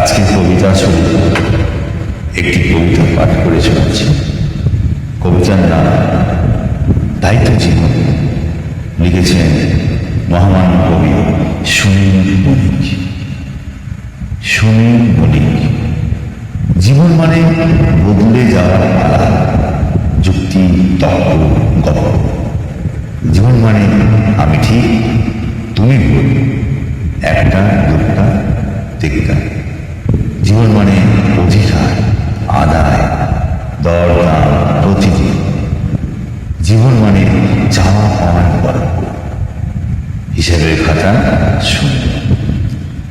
আজকে কবিতা শুরু একটি কবিতা পাঠ করে শোনাচ্ছি। কবিতার নাম দায়িত্ব জীবন। লিখেছেন মহামান্য কবি সুনীল বণিক সুনীল বণিক জীবন মানে বদলে যাওয়ার পালা। যুক্তি, তর্ক, গল্প। জীবন মানে আমি ঠিক, তুমি ভুল একটা দুটা তিনটা জীবন মানে অধিকার আদায় দরদাম প্রতিদিন জীবন মানে চাওয়া পাওয়ার গল্প হিসাবের খাতা শূন্য।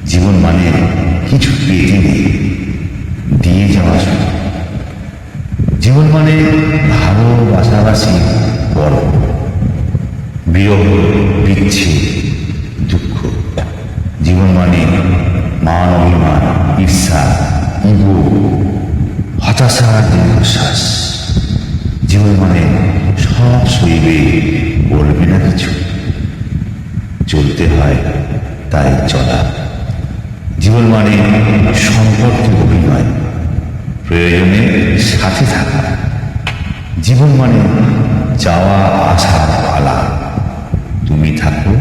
জীবন মানে কিছু পেতে নেই দিয়ে যাওয়া শুধু জীবন মানে ভালোবাসাবাসি বড়। বিরহ, বিচ্ছেদ, দুঃখ। জীবন মানে মান অভিমান, ঈর্ষা, ইগো। হতাশা দীর্ঘশ্বাস জীবন মানে সব সইবে বলবে না কিছু। চলতে হয় তাই চলা। জীবন মানে সম্পর্কে অভিনয়। প্রয়োজনে সাথে থাকা। জীবন মানে যাওয়া, আসা, পালা। তুমি থাকো,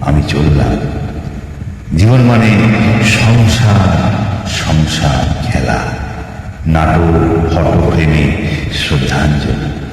আমি চললাম। জীবন মানে সংসার সংসার খেলা। নাটক ফটো প্রেমে শ্রদ্ধাঞ্জলি।